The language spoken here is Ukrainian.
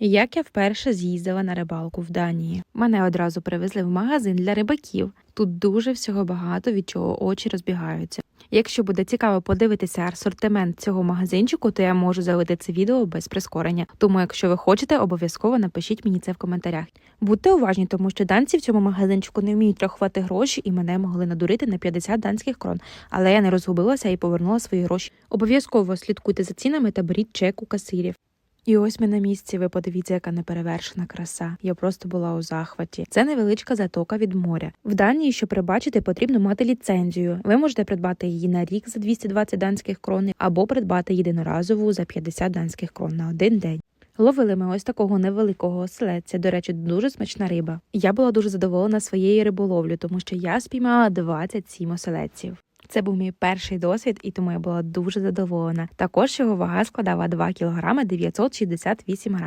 Як я вперше з'їздила на рибалку в Данії. Мене одразу привезли в магазин для рибаків. Тут дуже всього багато, від чого очі розбігаються. Якщо буде цікаво подивитися асортимент цього магазинчику, то я можу залити це відео без прискорення. Тому, якщо ви хочете, обов'язково напишіть мені це в коментарях. Будьте уважні, тому що данці в цьому магазинчику не вміють рахувати гроші, і мене могли надурити на 50 данських крон. Але я не розгубилася і повернула свої гроші. Обов'язково слідкуйте за цінами та беріть чек у касирів. І ось ми на місці. Ви подивіться, яка неперевершена краса. Я просто була у захваті. Це невеличка затока від моря. В Данії, щоб прибачити, потрібно мати ліцензію. Ви можете придбати її на рік за 220 данських крон або придбати єдиноразову за 50 данських крон на один день. Ловили ми ось такого невеликого оселедця. До речі, дуже смачна риба. Я була дуже задоволена своєю риболовлю, тому що я спіймала 27 оселедців. Це був мій перший досвід, і тому я була дуже задоволена. Також його вага складала 2 кг 968 грамів.